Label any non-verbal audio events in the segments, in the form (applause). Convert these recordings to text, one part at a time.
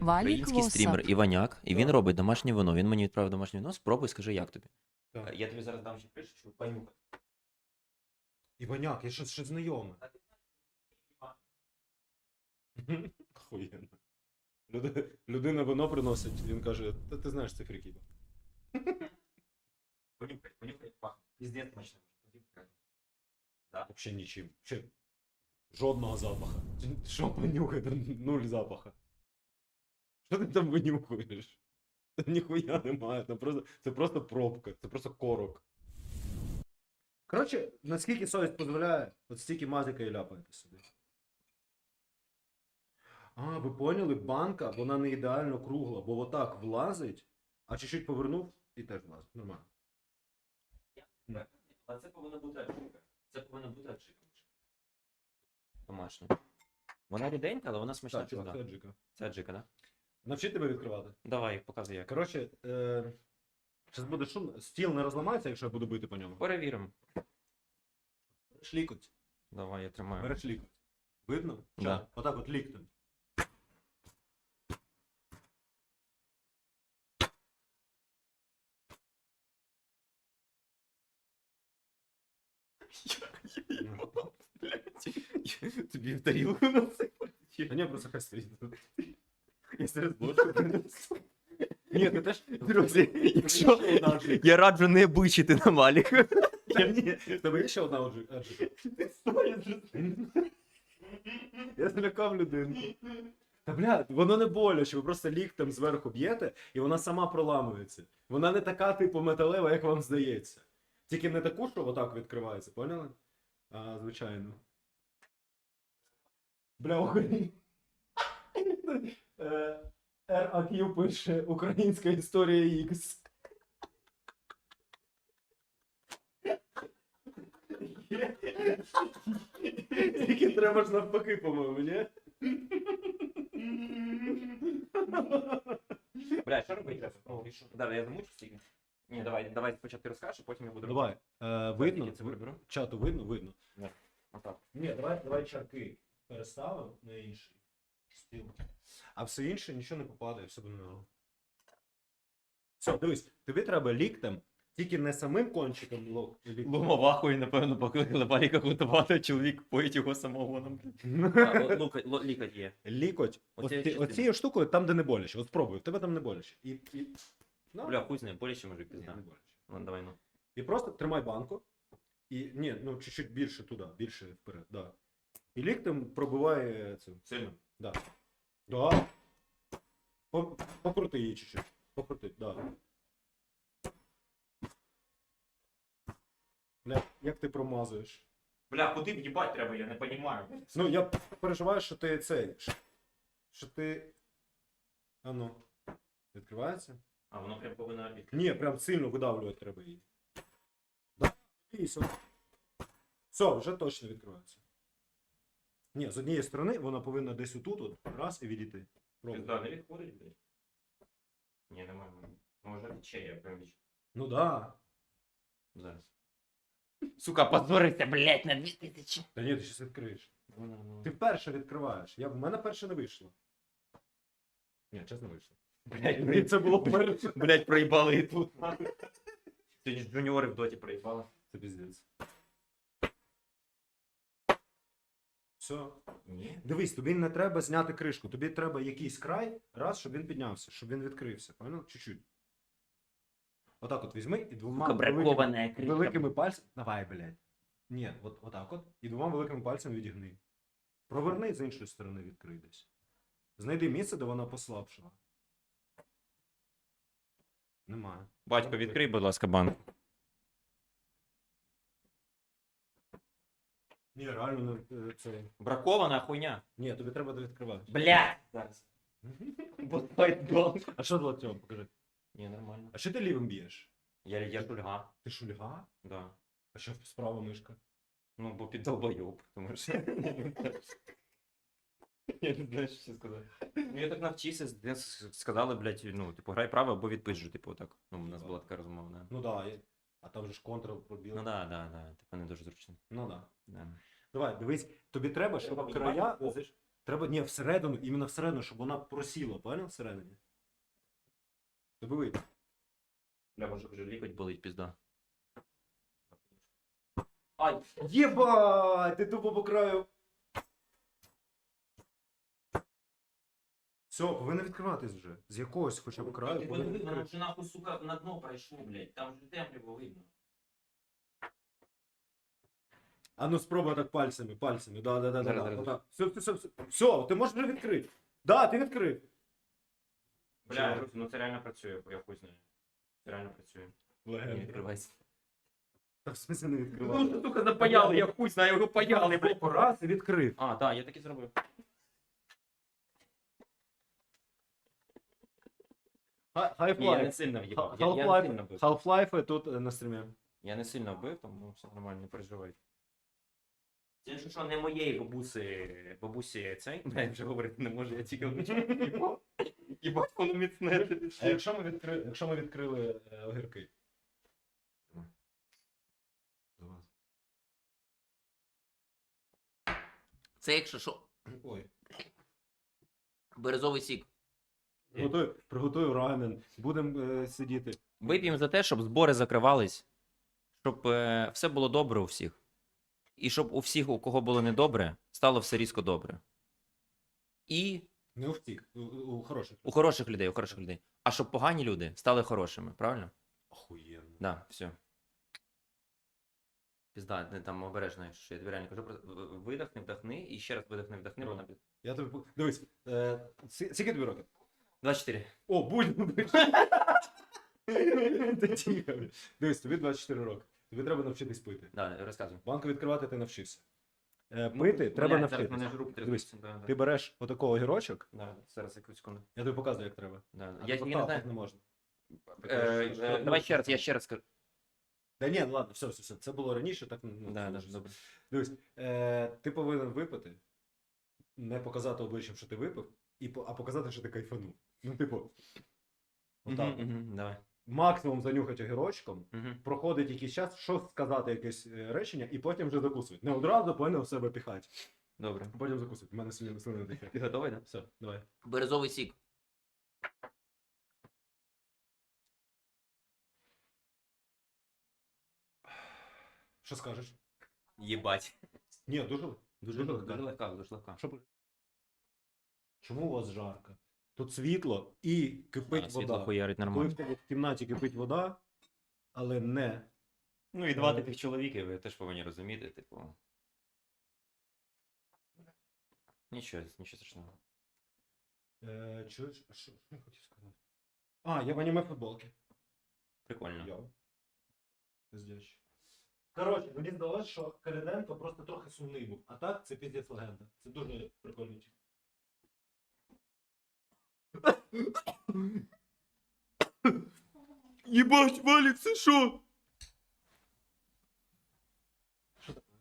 Валік український Восап. стрімер Іваняк, і він робить домашнє вино. Він мені відправив домашнє вино. Спробуй, скажи, як тобі. Так. Я тобі зараз дам ще кришечку, понюхай. Іваняк, я щось ще знайоме. (laughs) Охуєнно. Люди- Людина вино приносить, він каже, та ти знаєш, це фрікіба. (laughs) Понюхай, понюхай, як пахне. Піздець смачно. Взагалі нічим. Ще жодного запаха. Що понюхати? Нуль запаха. Що ти там винюхуєш? Там ніхуя немає. Там просто, це просто пробка, це просто корок. Коротше, наскільки совість дозволяє, от стільки мазика і ляпаєте собі. А, ви поняли, банка, вона не ідеально кругла, бо отак влазить, а чуть-чуть повернув і теж влазить. Нормально. А це повинна бути аджика. Це повинна бути аджика. Домашня. Вона ріденька, але вона смачна. Так, чувак, це аджика. Це аджика, так? Навчи тебе відкривати. Давай, показуй як. Коротше, е... зараз буде шум. Стіл не розламається, якщо я буду бити по ньому. Перевіримо. Береш лікоть. Давай, я тримаю. Береш лікоть. Видно? Да. Ча- Отак от ліктем. Тобі в тарілку насипати? Та ні, просто хай стоїть. (laughs) Я зараз принесу. Ні, ти теж. Друзі, якщо я раджу не бичити на валік. Ні, тебе є ще одна аджика? аджика? Я злякав людину. Та бля, воно не боляче, ви просто ліктем зверху б'єте, і вона сама проламується. Вона не така, типу, металева, як вам здається. Тільки не таку, що отак відкривається, поняли? А, звичайно. Бля, охрень. Е, RAQ пише Українська історія X. Тільки треба ж навпаки, по-моєму, ні? Бля, що робити? Давай, я замучу стільки. Ні, давай, давай спочатку розкажеш, а потім я буду Давай, е, видно? Я це приберу. Чату видно, видно. Отак. Ні, давай, давай чарки переставимо на інший стіл. А все інше нічого не попадає, все буде нормально. Все, дивись, тобі треба ліктем, тільки не самим кончиком лок. ліктем. Ломовахою, напевно, покликали валіка готувати, чоловік поїть його самогоном. (laughs) Лікать є. Лікоть. Оцією Оці, частиною. оцією штукою там, де не боляче. От спробуй, в тебе там не боляче. І, і... Ну, Бля, хуй з ним, боляче може ні, пізна. не боляче. Ну, давай, ну. І просто тримай банку. І ні, ну чуть-чуть більше туди, більше вперед, да. І ліктем пробиває цю. Сильно? Да. Да. Покрути її чуть-чуть. Покрути, да. Бля, як ти промазуєш? Бля, куди в'їбать треба, я не розумію. Ну, я переживаю, що ти цей. що- ти. А ну. Відкривається? А воно прям повинно відкрити. Ні, прям сильно видавлювати треба її. Да. Все, вже точно відкривається. Ні, з однієї сторони вона повинна десь отут, от, раз і відійти. Пробуй. Пізда, не відходить, блядь. Ні, немає. Може тече, я прям відчуваю. Ну да. Зараз. Сука, позорися, блядь, на 2000. Та ні, ти щось відкриєш. Ти вперше відкриваєш. Я, в мене перше не вийшло. Ні, чесно вийшло. Блядь, Ні, це було перше. Блядь, проїбали і тут. Сьогодні ж джуніори в доті проїбали. Це піздець. Все. Ні. Дивись, тобі не треба зняти кришку. Тобі треба якийсь край, раз, щоб він піднявся, щоб він відкрився. Понял? Чуть-чуть. Отак от візьми і двома Сука, великими, кришка. великими пальцями. Давай, блядь. Ні, от, отак от. І двома великими пальцями відігни. Проверни з іншої сторони відкрий десь. Знайди місце, де вона послабшала. Немає. Батько, відкрий, будь ласка, банк. Ні, реально не е, це. Бракована хуйня. Ні, тобі треба відкривати. Блядь! Зараз. (laughs) Бот банк. А що для цього? Покажи. Ні, нормально. А що ти лівим б'єш? Я, я шульга. Ти шульга? Да. А що справа мишка? Ну, бо під долбойоб, тому що. Я не (laughs) знаю, що сказати. Ну, я так навчився, з дитинства сказали, блядь, ну, типу, грай право або відпиджу, типу, так. Ну, у нас була така розмова, да. Ну да, а там же ж контрол пробіл. Ну да, да, да. Типу, не дуже зручно. Ну да. Да. Давай, дивись, тобі треба, щоб Треба края. О, Треба, ні, всередину, іменно всередину, щоб вона просіла, понял? Всередині. Тобі вийде. Бля, може вже лікоть болить, пізда. Ай! Єбать! Ти тупо по краю. Все, повинен відкриватись вже. З якогось хоча б краю. Ти подиви, воно відкрити. вже нахуй, сука, на дно пройшло, блядь. Там вже темряво видно. А ну спробуй так пальцями, пальцями. Да, да, да, да. Зараз, да. зараз. Отак. Все, все, все, все. Все, ти можеш вже відкрити. Да, ти відкрив. Бля, Чого? Русь, ну це реально працює, я хуй знаю. Це реально працює. Не відкривайся. Та в смысле не Ну, відкривав. що, сука, запаяли, я хуй знаю, його паяли, блядь. Раз і відкрив. А, так, я так і зробив. Half-Life. Ні, я не сильно в'їбав. Я, я не Half-Life сильно. Half-Life тут е, на стрімі. Я не сильно бив, тому все нормально, не переживай. Це що, що не моєї бабуси, бабусі цей, (laughs) блядь, вже говорити не можу, я тільки вчив. Їбать, воно міцне. А якщо ми відкрили, якщо ми відкрили е, огірки? Це якщо що, Ой. березовий сік. Готую, приготую рамен, будемо е, сидіти. Вип'ємо за те, щоб збори закривались, щоб е, все було добре у всіх. І щоб у всіх, у кого було недобре, стало все різко добре. І Не у всіх, у, у хороших. у хороших людей, у хороших людей. А щоб погані люди стали хорошими, правильно? Охуєнно. Да, все. Пізда, не там обережно, що я реально кажу, просто в- в- видихни, вдохни, і ще раз видихни, вдохни, вона під... Я тобі дивись, е, скільки тобі років? 24. О, будь (laughs) тихо. Дивись, тобі 24 роки. Тобі треба навчитись пити. Да, розказуй. Банку відкривати ти навчився. Е, пити треба Блядь, зараз навчитись. мене ж руки трясуться, да, да. Ти береш отакого огірочок, Да, зараз яку секунду. я тобі показую, як треба. Да, да. А Я, не знаю. не можна. Е, е, давай ще раз, я ще раз скажу. Та ні, ну ладно, все, все, все. Це було раніше, так ну, Да, це да, вже все. добре. Дивись, е, ти повинен випити, не показати обличчям, що ти випив, і, по- а показати, що ти кайфанув. Ну, типу, отак. Мгм, мгм, Давай. Максимум занюхати огірочком, Мгм. проходить якийсь час, що сказати якесь е, речення, і потім вже закусують. Не одразу повинен в себе піхати. Добре. Потім закусують. У мене сильно дихає. Ти готовий, да? Все, давай. Березовий сік. Що скажеш? Єбать. Ні, дуже, дуже, Дуже, легко. дуже легка, дуже легка. Що б- Чому у вас жарко? Тут світло і кипить А, світло вода. хуярить Коли нормально. в тебе в кімнаті кипить вода, але не. Ну і два таких чоловіки, ви теж повинні розуміти, типу. Нічого, нічого страшного. Е, чуєш, а що, що я хотів сказати? А, я в аніме футболки. Прикольно. Йо. Коротше, мені здалося, що Каліденко просто трохи сумний був. А так, це піздець легенда. Це дуже прикольний тип. Єбать, Валік, це що? Що таке?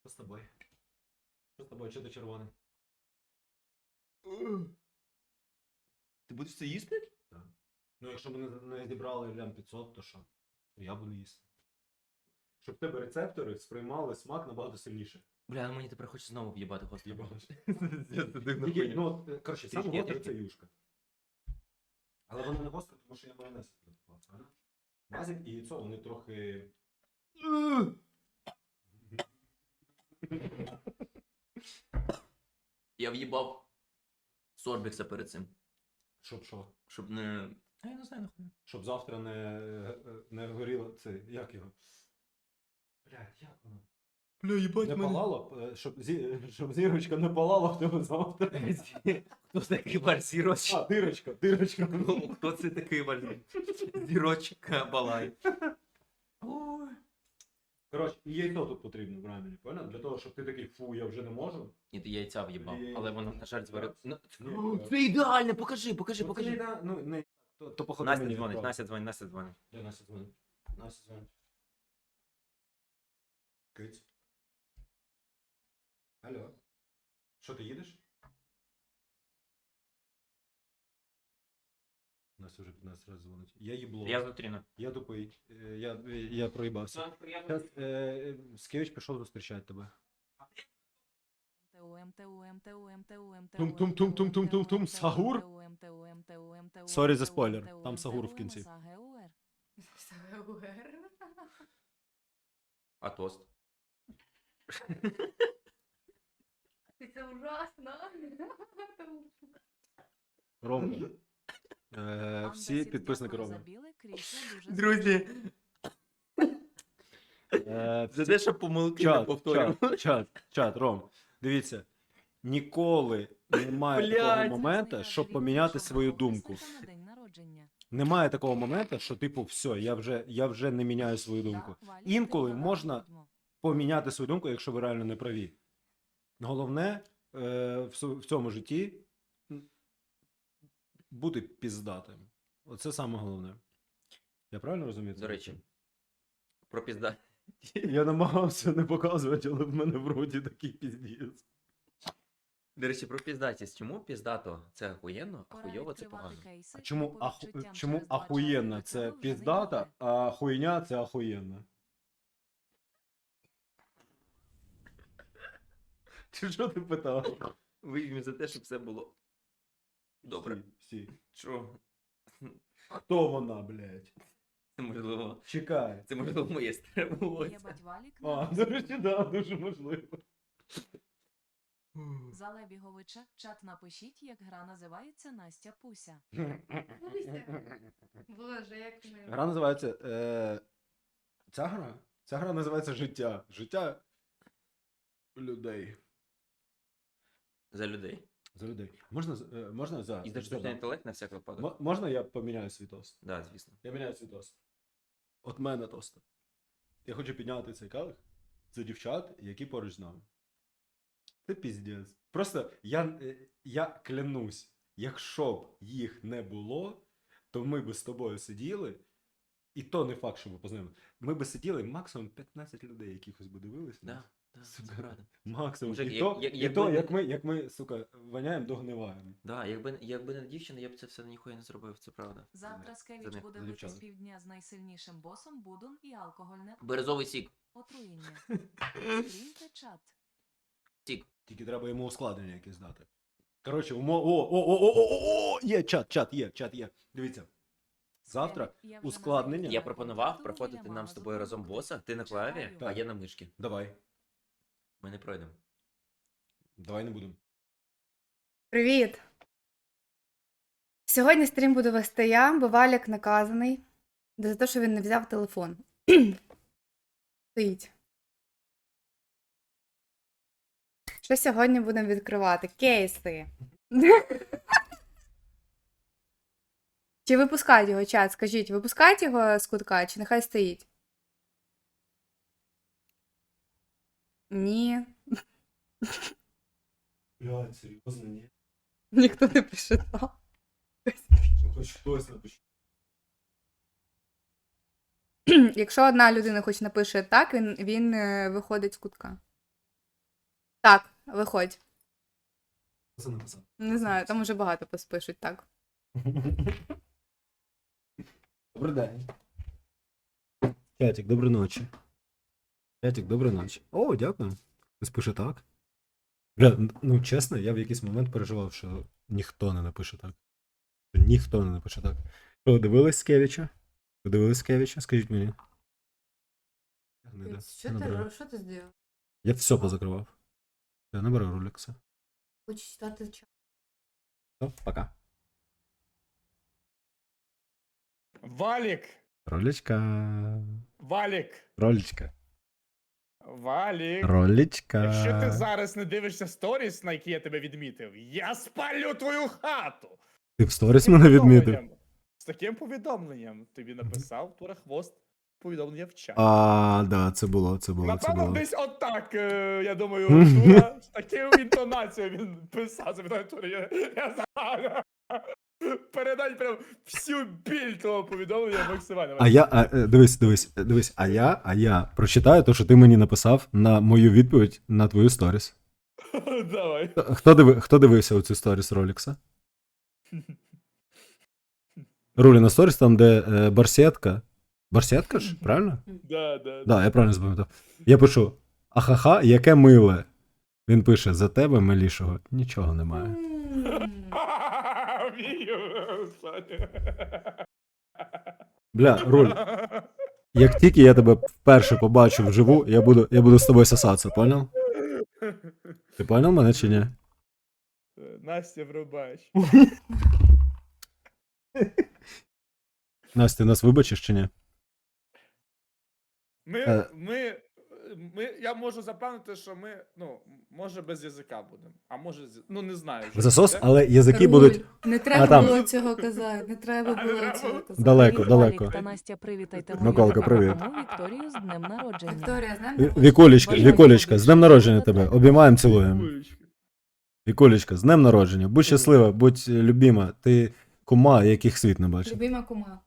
Що з тобою? Що з тобою? Чого ти червоний? Ти будеш це їсти? Ну, якщо ми не, не зібрали лям 500, то що? То я буду їсти. Щоб в тебе рецептори сприймали смак набагато сильніше. Бля, ну мені тепер хочеться знову в'їбати гостро. (laughs) Тільки, Тільки, ну, от, е, коротше, саме Трішки, гостре це юшка. Але воно не гостре, тому що я майонез доклав, правильно? Мазик і яйцо, вони трохи. (laughs) Я в'їбав сорбікса перед цим. Щоб що? Щоб не. А я не знаю нахуй. Щоб завтра не, е, не горіло це. Як його? Блядь, як воно? Бля, їбать Не палало, е, щоб, зі, щоб зірочка не палала в тебе завтра. Хто це такий барсіроч? А, дирочка, дирочка. Ну, хто це такий? Зірочка балай. Ой. Коротше, і яйцо тут потрібно в рамені, понял? Для того, щоб ти такий, фу, я вже не можу. Ні, ти яйця в'їбав, але воно, на жаль, зварив. Ну, Ні, Це ідеально, покажи, покажи, Ну, це покажи. не, ну, не, то, то походу Настя мені дзвонить, відправ. Настя дзвонить, Настя дзвонить. Де Настя дзвонить? Настя дзвонить. Киць. Алло. Що ти їдеш? Настя вже 15 разів дзвонить. Я їбло. Я зустріну. Я тупий. Е, Я, я проїбався. Зараз е, Скевич пішов зустрічати тебе. Тум-тум-тум-тум-тум-тум-тум. Сагур? Сорі за спойлер, там Сагур в кінці. А тост? (laughs) Це ужасно. Ром. Е, всі підписники Роми. Друзі, Е, за те, що помилки не чат, повторював. чат, чат, чат, Ром. Дивіться. Ніколи немає Блядь. такого моменту, щоб поміняти свою думку. Немає такого моменту, що, типу, все, я вже, я вже не міняю свою думку. Інколи можна поміняти свою думку, якщо ви реально не праві. Головне е, в, цьому житті бути піздатим. Оце саме головне. Я правильно розумію? До речі, про пізда. Я намагався не показувати, але в мене в роті такий піздець. До речі, про піздатість. Чому піздато це охуєнно, а хуйово це погано? А чому, аху... чому ахуєнна це піздата, а хуйня це ахуєнна? (laughs) Чи що ти питав? Виймі за те, щоб все було добре. Всі, всі. Що? Хто вона, блядь? Це можливо. Чекай. Це можливо моє старе волосся. А, до речі, да, дуже можливо. За Лебіговича чат напишіть, як гра називається Настя Пуся. Боже, як ми. Гра називається. Е... Ця гра? Ця гра називається Життя. Життя людей. За людей. За людей. Можна, е, можна за. І за штучний інтелект на всяк випадок. М- можна я поміняю свій тост? Да, звісно. Я міняю свій тост. От мене тост. Я хочу підняти цей калих за дівчат, які поруч з нами. Це піздець. Просто я, е, я клянусь, якщо б їх не було, то ми би з тобою сиділи, і то не факт, що ми познайомили. Ми би сиділи максимум 15 людей, якихось би дивилися. Да, да, Сука. правда. Максимум. Мужик, і як- то, як- і якби то не- як, ми, як ми, сука, воняємо, догниваємо. Да, якби, якби не дівчина, я б це все ніхуя не зробив, це правда. Завтра За Скевіч них, буде за бити з півдня з найсильнішим босом Будун і алкогольне Березовий сік. отруєння. (laughs) Стрімте чат. Сік. Тільки треба йому ускладнення якесь дати. Коротше, умо... О, о, о, о, о, о, о, є чат, чат, є, чат є. Дивіться. Завтра Скевіч, я вже ускладнення. Я пропонував проходити нам з тобою разом боса, ти на клаві, а Чекаю. я на мишки. Давай. Ми не пройдемо. Давай не будемо. Привіт! Сьогодні стрім буду вести я, бо Валік наказаний за те, що він не взяв телефон. (clears throat) Стоїть. Що сьогодні будемо відкривати? Кейси. (laughs) Чи випускають його чат? Скажіть, випускають його з кутка, чи нехай стоїть? Ні. Блядь, серйозно, ні. Ніхто не пише так. Ну, Хоч хтось напише. Якщо одна людина хоч напише так, він, він е, виходить з кутка. Так, виходь. Це написав. Не знаю, там уже багато поспишуть так. Добрий день. Чатик, доброї ночі. Чатик, доброї ночі. О, дякую. Хтось пише так. Бля, ну чесно, я в якийсь момент переживав, що ніхто не напише так. Що Ніхто не напише так. Ви дивились Скевіча? Ви дивились Скевіча? Скажіть мені. Не йде. Що ти, набираю. ро- що ти зробив? Я все позакривав. Я наберу роликса. Хочу читати чат. Все, пока. Валік! Ролічка. Валік! Ролічка. Валік! Ролічка. Якщо ти зараз не дивишся сторіс, на які я тебе відмітив, я спалю твою хату! Ти в сторіс мене відмітив. З таким повідомленням тобі написав Тура Хвост повідомлення в чат. А, да, це було, це було, це Напевно, було. десь отак, е, я думаю, (laughs) Тура з таким інтонацією він писав запитання Тура. Я, я знаю. Передай прям всю біль того повідомлення максимально. А я, а, е, дивись, дивись, е, дивись, а я, а я прочитаю те, що ти мені написав на мою відповідь на твою сторіс. (laughs) Давай. Хто- Хто, диви, хто дивився оцю сторіс Ролікса? (laughs) Рулі на сторіс, там, де е, барсетка. Барсетка ж, правильно? Да, да, Да, я правильно запам'ятав. Я пишу: ахаха, яке миле. Він пише: за тебе, милішого, нічого немає. (laughs) Вмію, Саня. Бля, руль, як тільки я тебе вперше побачу вживу, я буду, я буду з тобою сосатися, понял? Ти понял мене чи ні? Настя, врубач. Настя, нас вибачиш чи ні? Ми, Е. ми, ми, я можу запевнити, що ми, ну, може без язика будемо, а може, з- ну не знаю. що Засос, буде. але язики Руль. будуть Не треба там. було цього казати. Не треба А, було треба цього було? казати. далеко, далеко. Та Настя, привітайте мою Миколка, привіт. маму Вікторію з днем народження. Вікторія, знаємо? Ві- Вікулечка, Вікулечка, з днем народження тебе. Обіймаємо, цілуємо. Улечка. Вікулечка, з днем народження. Будь щаслива, будь е, любима. Ти кума, яких світ не бачив. Любима кума.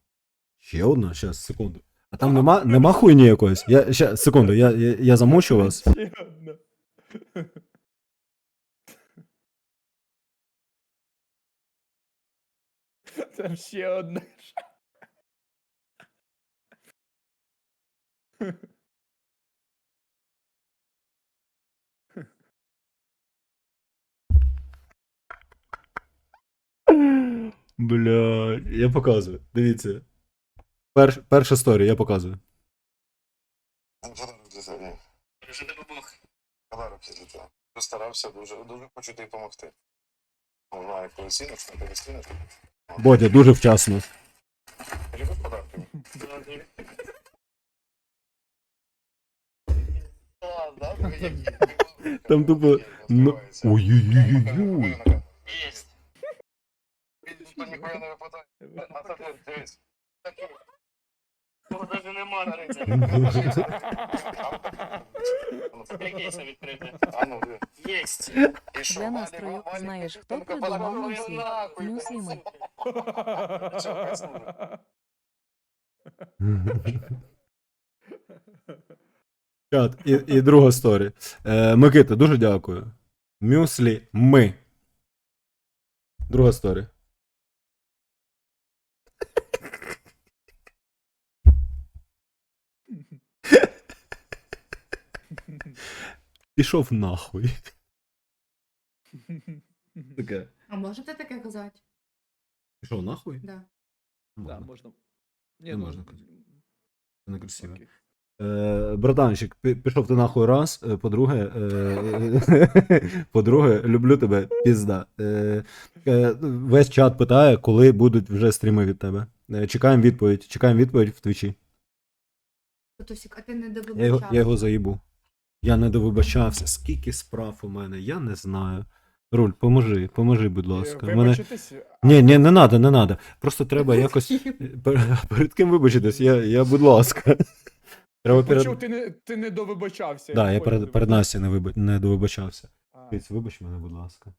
Ще одна, щас, секунду. А там нема, нема хуйні якоїсь. Я, ще, секунду, я, я, я замучу вас. Ще одна. Там ще одна. Бля, я показую. Дивіться. Перш, перша сторія, я показую. Подарок для тебе. Що ти допомог? Подарок для тебе. Постарався дуже, дуже хочу тобі допомогти. Знаю, коли коли ціниш. Бодя, дуже вчасно. Любиш подарки? Там тупо, ну, ой-ой-ой-ой. Єсть. Ніхуя не випадає. А ти, дивись. Такий. Того навіть нема на ринку. Якийся відкрити. А ну. Єсть. І що, Для настрою знаєш, хто ну-ка, придумав подарок, мюслі? нахуй, ми. Чат, і, і друга сторі. Е, Микита, дуже дякую. Мюслі ми. Друга сторі. Пішов нахуй. (laughs) Таке. А можете таке казати? Пішов нахуй? Да. Да, можна. Ні, Не ну, можна казати. Це некрасиво. окей. Е, братанчик, пі- пішов ти нахуй раз. Е, По-друге, е, (laughs) по-друге, люблю тебе, пізда. Е, е, весь чат питає, коли будуть вже стріми від тебе. Е, чекаємо відповідь. Чекаємо відповідь в твічі. А ти не Я його, я його заїбу. Я не довибачався. Скільки справ у мене, я не знаю. Руль, поможи, поможи, будь ласка. Е, Мене... А- Ні, ні, не надо, не надо. Просто треба якось. (laughs) Перед ким вибачитись? Я, я будь ласка. (laughs) Треба перед. Почув, ти не, ти не довибачався. Да, я перед, перед Настю не, вибач, не довибачався. Киць, вибач мене, будь ласка.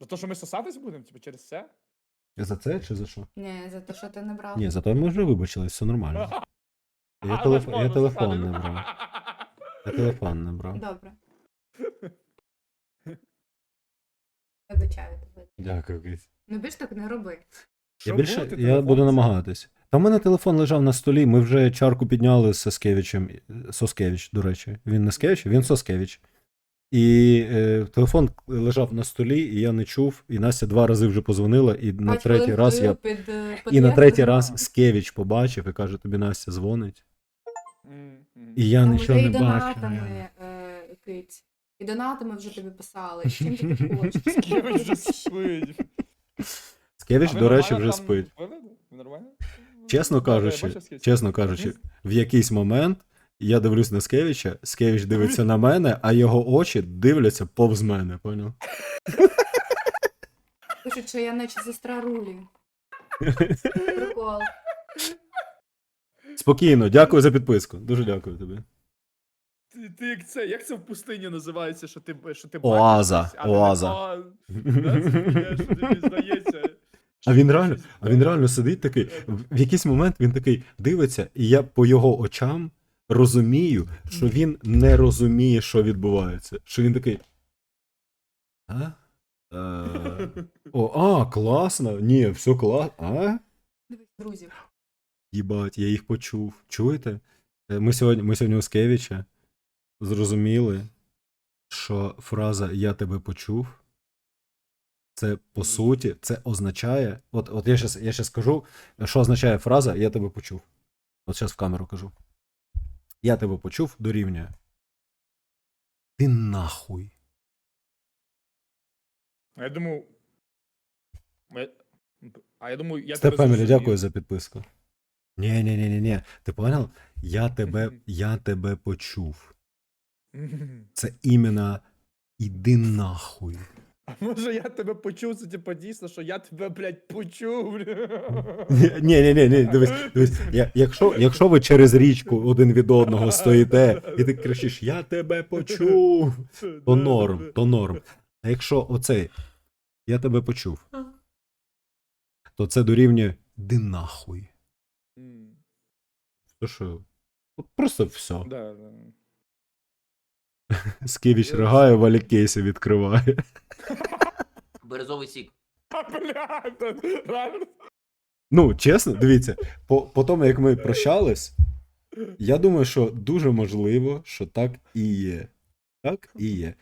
За те, що ми сосатись будемо, типу, через це? За це чи за що? Ні, за те, що ти не брав. Ні, зато ми вже вибачились, все нормально. (laughs) Я, телеф... я телефон не брав. (laughs) Я телефон не брав. Добре. Вибачаю тебе. Дякую, Киць. Ну більш так не роби. Я більше я буду намагатись. Та в мене телефон лежав на столі, ми вже чарку підняли з Соскевичем. Соскевич, до речі. Він не Скевич, він Соскевич. І е, телефон лежав на столі, і я не чув. І Настя два рази вже позвонила, і на Бач, третій коли раз я. під, е, І на третій раз Скевич побачив і каже: тобі Настя дзвонить. М. І я нічого вже не і бачив. донатами, е, киць. І донатами вже тобі писали. З Чим ти хочеш? Скевич вже спить. Скевич, до речі, вже спить. нормально? Чесно кажучи, чесно кажучи, в якийсь момент я дивлюсь на Скевича, Скевич дивиться на мене, а його очі дивляться повз мене, поняв? Пишуть, що я наче сестра Рулі. (laughs) Прикол. Спокійно, дякую за підписку. Дуже дякую тобі. Ти, ти як це, як це в пустині називається, що ти, що ти Оаза, бачиш а не- оаза. А, да, це що тобі здається. (laughs) А він реально, а він реально сидить такий. В якийсь момент він такий дивиться, і я по його очам розумію, що він не розуміє, що відбувається. Що він такий. А? Е, (laughs) О, а, класно. Ні, все класно. А? Дивись, друзів. Їбать, я їх почув. Чуєте? Е, Ми сьогодні, ми сьогодні у Скевіча зрозуміли, що фраза Я тебе почув. Це по суті, це означає. От, от я щас, я щас кажу, що означає фраза Я тебе почув. От зараз в камеру кажу. Я тебе почув дорівнює. Ти нахуй. А я думаю. А я думаю, я Степ тебе дякую за підписку. Ні, ні, ні, ні, ні. Ти понял? Я тебе, я тебе почув. Це іменно іди нахуй. А може я тебе почув, це типа дійсно, що я тебе, блядь, почув. Ні, ні, ні, ні, дивись, дивись. Я, якщо, якщо ви через річку один від одного стоїте і ти кричиш Я тебе почув, то норм, то норм. А якщо оцей Я тебе почув, то це дорівнює Ди нахуй. Що? Просто все. Да, да. Скевіч ригає, Валі кейси відкриває. Березовий сік. Реально. Ну, чесно, дивіться, по, по тому, як ми прощались, я думаю, що дуже можливо, що так і є. Так і є.